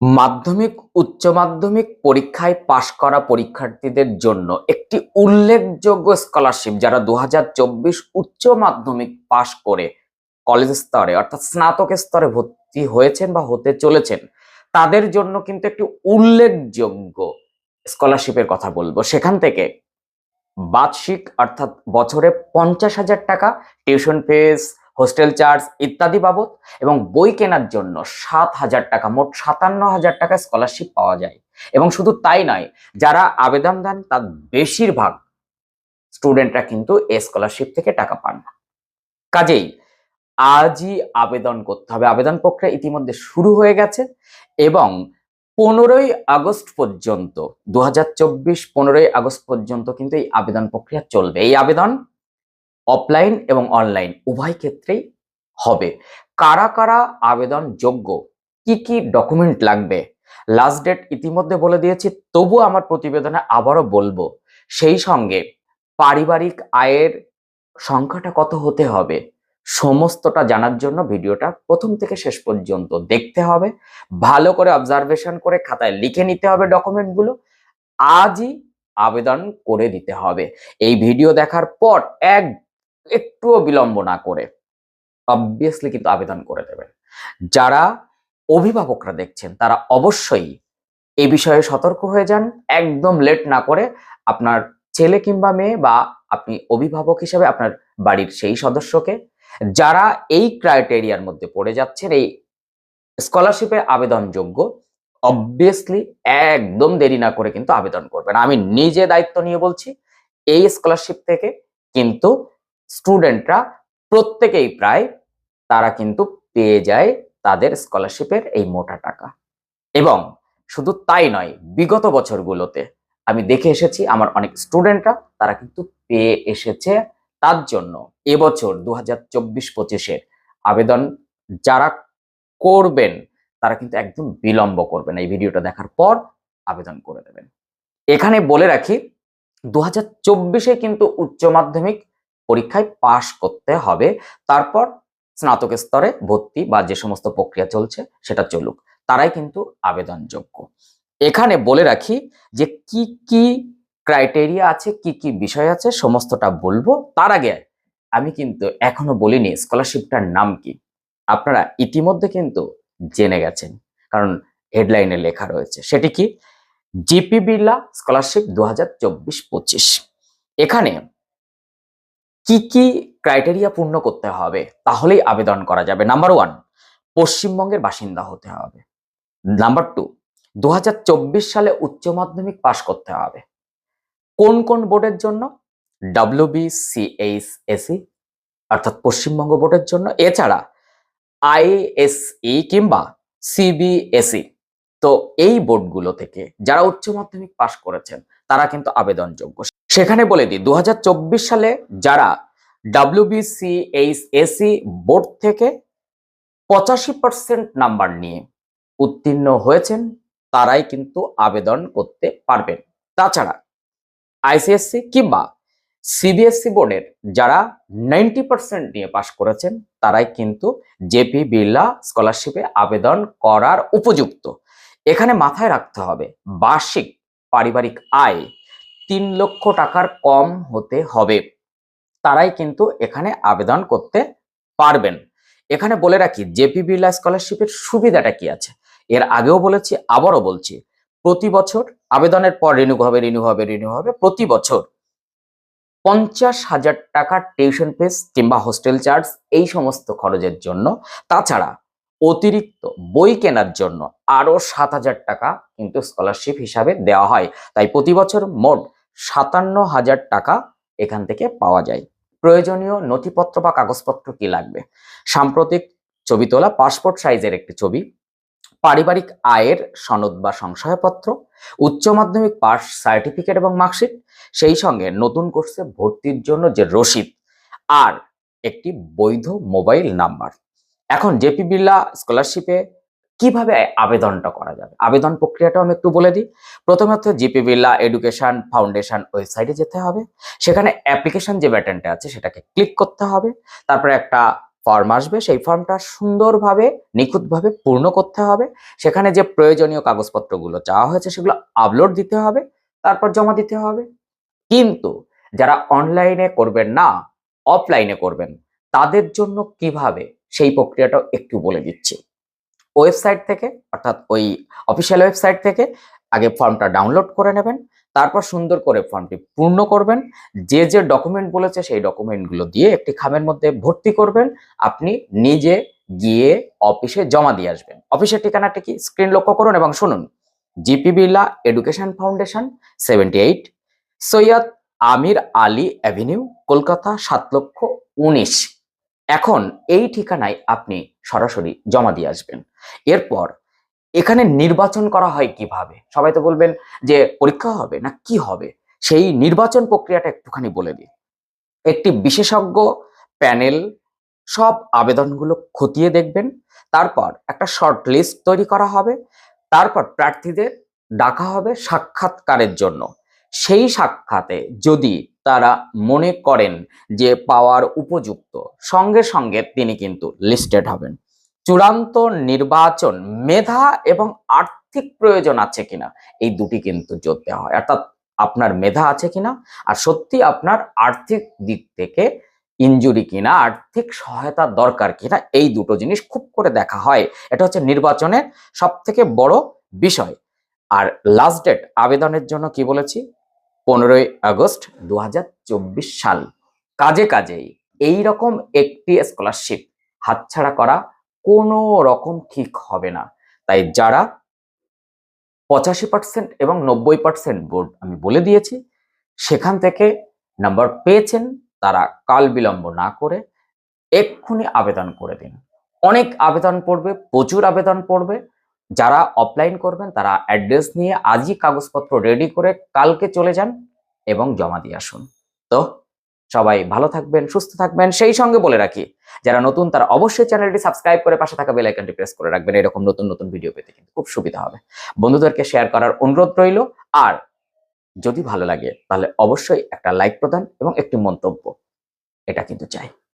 মাধ্যমিক, উচ্চ মাধ্যমিক পরীক্ষায় পাশ করা পরীক্ষার্থীদের জন্য একটি উল্লেখযোগ্য স্কলারশিপ যারা দু হাজার চব্বিশ উচ্চ মাধ্যমিক পাশ করে কলেজ স্তরে, অর্থাৎ স্নাতক স্তরে ভর্তি হয়েছেন বা হতে চলেছেন, তাদের জন্য কিন্তু একটি উল্লেখযোগ্য স্কলারশিপের কথা বলব। সেখান থেকে বার্ষিক, অর্থাৎ বছরে পঞ্চাশ হাজার টাকা টিউশন ফিস হোস্টেল চার্জ ইত্যাদি বাবদ এবং বই কেনার জন্য সাত হাজার টাকা, মোট সাতান্ন হাজার টাকা স্কলারশিপ পাওয়া যায়। এবং শুধু তাই নয়, যারা আবেদন দেন তার বেশিরভাগ স্টুডেন্টরা কিন্তু এই স্কলারশিপ থেকে টাকা পান না। কাজেই আজই আবেদন করতে হবে। আবেদন প্রক্রিয়া ইতিমধ্যে শুরু হয়ে গেছে এবং পনেরোই আগস্ট পর্যন্ত দু হাজার চব্বিশ পনেরোই আগস্ট পর্যন্ত কিন্তু এই আবেদন প্রক্রিয়া চলবে। এই আবেদন অফলাইন এবং অনলাইন উভয় ক্ষেত্রেই হবে। কারা কারা আবেদন যোগ্য? কি কি ডকুমেন্ট লাগবে? লাস্ট ডেট ইতিমধ্যে বলে দিয়েছি, তবু আমার প্রতিবেদনে আবারও বলব, সেই সঙ্গে পারিবারিক আয়ের সংখ্যাটা কত হতে হবে, সমস্তটা জানার জন্য ভিডিওটা প্রথম থেকে শেষ পর্যন্ত দেখতে হবে। ভালো করে অবজারভেশন করে খাতায় লিখে নিতে হবে ডকুমেন্টগুলো আজই আবেদন করে দিতে হবে। এই ভিডিও দেখার পর এক একটুও বিলম্ব না করে অবভিয়াসলি কিন্তু আবেদন করে দেবেন। যারা অভিভাবকরা দেখছেন, তারা অবশ্যই এই বিষয়ে সতর্ক হয়ে যান, একদম লেট না করে আপনার ছেলে কিংবা মেয়ে বা আপনি অভিভাবক হিসেবে আপনার বাড়ির সেই সদস্যকে, যারা এই ক্রাইটেরিয়ার মধ্যে পড়ে যাচ্ছেন, এই স্কলারশিপে আবেদনযোগ্য অবভিয়াসলি একদম দেরি না করে কিন্তু আবেদন করবেন। আমি নিজে দায়িত্ব নিয়ে বলছি, এই স্কলারশিপ থেকে কিন্তু স্টুডেন্টরা প্রত্যেকেই প্রায় তারা কিন্তু পেয়ে যায় তাদের স্কলারশিপের এই মোটা টাকা। এবং শুধু তাই নয়, বিগত বছরগুলোতে আমি দেখে এসেছি আমার অনেক স্টুডেন্টরা তারা কিন্তু পেয়ে এসেছে। তার জন্য এবছর দু হাজার চব্বিশ পঁচিশের আবেদন যারা করবেন, তারা কিন্তু একদম বিলম্ব করবেন। এই ভিডিওটা দেখার পর আবেদন করে দেবেন। এখানে বলে রাখি দু হাজার চব্বিশে কিন্তু উচ্চ মাধ্যমিক পরীক্ষায় পাশ করতে হবে। তারপর স্নাতক স্তরে ভর্তি বা যে সমস্ত প্রক্রিয়া চলছে সেটা চলুক। তারাই কিন্তু আবেদনযোগ্য। এখানে বলে রাখি যে কি কি ক্রাইটেরিয়া আছে, কি কি বিষয় আছে, সমস্তটা বলব। তার আগে আমি কিন্তু এখনও বলিনি স্কলারশিপটার নাম কি। আপনারা ইতিমধ্যে কিন্তু জেনে গেছেন। কারণ হেডলাইনে লেখা রয়েছে। সেটি কি? জিপি বিড়লা স্কলারশিপ দু হাজার এখানে কি কি ক্রাইটেরিয়া পূর্ণ করতে হবে? তাহলেই আবেদন করা যাবে। নাম্বার ওয়ান পশ্চিমবঙ্গের বাসিন্দা হতে হবে। নাম্বার টু দুই হাজার চব্বিশ সালে উচ্চ মাধ্যমিক পাশ করতে হবে। কোন কোন বোর্ডের জন্য? ডাব্লিউবি সিএইচএসি অর্থাৎ পশ্চিমবঙ্গ বোর্ডের জন্য। এছাড়া আইএসই কিংবা সিবিএসই তো এই বোর্ডগুলো থেকে যারা উচ্চ মাধ্যমিক পাশ করেছেন তারা কিন্তু আবেদনযোগ্য। সেখানে বলে দিই দু সালে যারা ডাব্লিউবিসিএইচএসি বোর্ড থেকে পঁচাশি পার্সেন্ট নাম্বার নিয়ে উত্তীর্ণ হয়েছেন, তারাই কিন্তু আবেদন করতে পারবেন। তাছাড়া আইসিএসসি কিংবা সিবিএসসি বোর্ডের যারা নাইনটি পার্সেন্ট নিয়ে পাশ করেছেন, তারাই কিন্তু জেপি বিড়লা স্কলারশিপে আবেদন করার উপযুক্ত। এখানে মাথায় রাখতে হবে, বার্ষিক পারিবারিক আয় তিন লক্ষ টাকার কম হতে হবে। তারাই কিন্তু এখানে আবেদন করতে পারবেন। এখানে বলে রাখি জেপি বিড়লা স্কলারশিপের সুবিধাটা কি আছে? এর আগেও বলেছি, আবারও বলছি, প্রতি বছর আবেদনের পর রিনিউ হবে রিনিউ হবে রিনিউ হবে, প্রতি বছর পঞ্চাশ হাজার টাকা টিউশন ফিস কিংবা হোস্টেল চার্জ এই সমস্ত খরচের জন্য। তাছাড়া অতিরিক্ত বই কেনার জন্য আরও সাত হাজার টাকা কিন্তু স্কলারশিপ হিসাবে দেওয়া হয়। তাই প্রতি বছর মোট সাতান্ন হাজার টাকা এখান থেকে পাওয়া যায়। প্রয়োজনীয় নথিপত্র বা কাগজপত্র কি লাগবে? সাম্প্রতিক ছবি তোলা পাসপোর্ট সাইজের একটি ছবি, পারিবারিক আয়ের সনদ বা সংশয়পত্র, উচ্চ মাধ্যমিক পাস সার্টিফিকেট এবং মার্কশিট সেই সঙ্গে নতুন কোর্সে ভর্তির জন্য যে রসিদ, আর একটি বৈধ মোবাইল নাম্বার এখন জেপি বিড়লা স্কলারশিপে কীভাবে আবেদনটা করা যাবে? আবেদন প্রক্রিয়াটাও আমি একটু বলে দিই। প্রথমত জিপি বিড়লা এডুকেশন ফাউন্ডেশন ওয়েবসাইটে যেতে হবে। সেখানে অ্যাপ্লিকেশন যে ব্যাটনটা আছে সেটাকে ক্লিক করতে হবে। তারপরে একটা ফর্ম আসবে। সেই ফর্মটা সুন্দরভাবে, নিখুঁতভাবে পূর্ণ করতে হবে। সেখানে যে প্রয়োজনীয় কাগজপত্রগুলো চাওয়া হয়েছে সেগুলো আপলোড দিতে হবে, তারপর জমা দিতে হবে। কিন্তু যারা অনলাইনে করবেন না অফলাইনে করবেন, তাদের জন্য কীভাবে সেই প্রক্রিয়াটাও একটু বলে দিচ্ছি। ওয়েবসাইট থেকে, অর্থাৎ ওই অফিসিয়াল ওয়েবসাইট থেকে আগে ফর্মটা ডাউনলোড করে নেবেন, তারপর সুন্দর করে ফর্মটি পূর্ণ করবেন। যে যে ডকুমেন্ট বলেছে সেই ডকুমেন্টগুলো দিয়ে একটি খামের মধ্যে ভর্তি করবেন। আপনি নিজে গিয়ে অফিসে জমা দিয়ে আসবেন। অফিসের ঠিকানাটা কি? স্ক্রিন লক্ষ্য করুন এবং শুনুন। GP Birla education foundation, seventy eight Syed Amir Ali avenue, Kolkata, সাত লক্ষ উনিশ। এখন এই ঠিকানায় আপনি সরাসরি জমা দিয়ে আসবেন। এরপর এখানে নির্বাচন করা হয় কীভাবে? সবাই তো বলবেন যে, পরীক্ষা হবে না কি হবে? সেই নির্বাচন প্রক্রিয়াটা একটুখানি বলে দিই। একটি বিশেষজ্ঞ প্যানেল সব আবেদনগুলো খতিয়ে দেখবেন, তারপর একটা শর্ট লিস্ট তৈরি করা হবে, তারপর প্রার্থীদের ডাকা হবে সাক্ষাৎকারের জন্য। সেই সাক্ষাতে যদি তারা মনে করেন যে পাওয়ার উপযুক্ত। সঙ্গে সঙ্গে তিনি কিন্তু লিস্টেড হবেন। চূড়ান্ত নির্বাচন মেধা এবং আর্থিক প্রয়োজন আছে কিনা, এই দুটি কিন্তু জোর দেওয়া হয়। অর্থাৎ আপনার মেধা আছে কিনা আর সত্যি আপনার আর্থিক দিক থেকে ইনজুরি কিনা, আর্থিক সহায়তা দরকার কিনা, এই দুটো জিনিস খুব করে দেখা হয়। এটা হচ্ছে নির্বাচনের সব থেকে বড় বিষয়। আর লাস্ট ডেট আবেদনের জন্য কি বলেছি? পনেরোই আগস্ট দু হাজার চব্বিশ সাল। কাজে কাজেই এই রকম একটি স্কলারশিপ হাতছাড়া করা কোনো রকম ঠিক হবে না। তাই যারা পঁচাশি পার্সেন্ট এবং নব্বই পার্সেন্ট বোর্ড আমি বলে দিয়েছি, সেখান থেকে নাম্বার পেয়েছেন, তারা কাল বিলম্ব না করে এক্ষুনি আবেদন করে দিন। অনেক আবেদন পড়বে, প্রচুর আবেদন পড়বে যারা অফলাইন করবেন, তারা অ্যাড্রেস নিয়ে আজই কাগজপত্র রেডি করে কালকে চলে যান এবং জমা দিয়ে আসুন। তো সবাই ভালো থাকবেন, সুস্থ থাকবেন। সেই সঙ্গে বলে রাখি, যারা নতুন, তারা অবশ্যই চ্যানেলটি সাবস্ক্রাইব করে পাশে থাকা বেল আইকনটি প্রেস করে রাখবেন। এরকম নতুন নতুন ভিডিও পেতে কিন্তু খুব সুবিধা হবে। বন্ধুদেরকে শেয়ার করার অনুরোধ রইল। আর যদি ভালো লাগে, তাহলে অবশ্যই একটা লাইক প্রদান এবং একটি মন্তব্য। এটা কিন্তু চাই।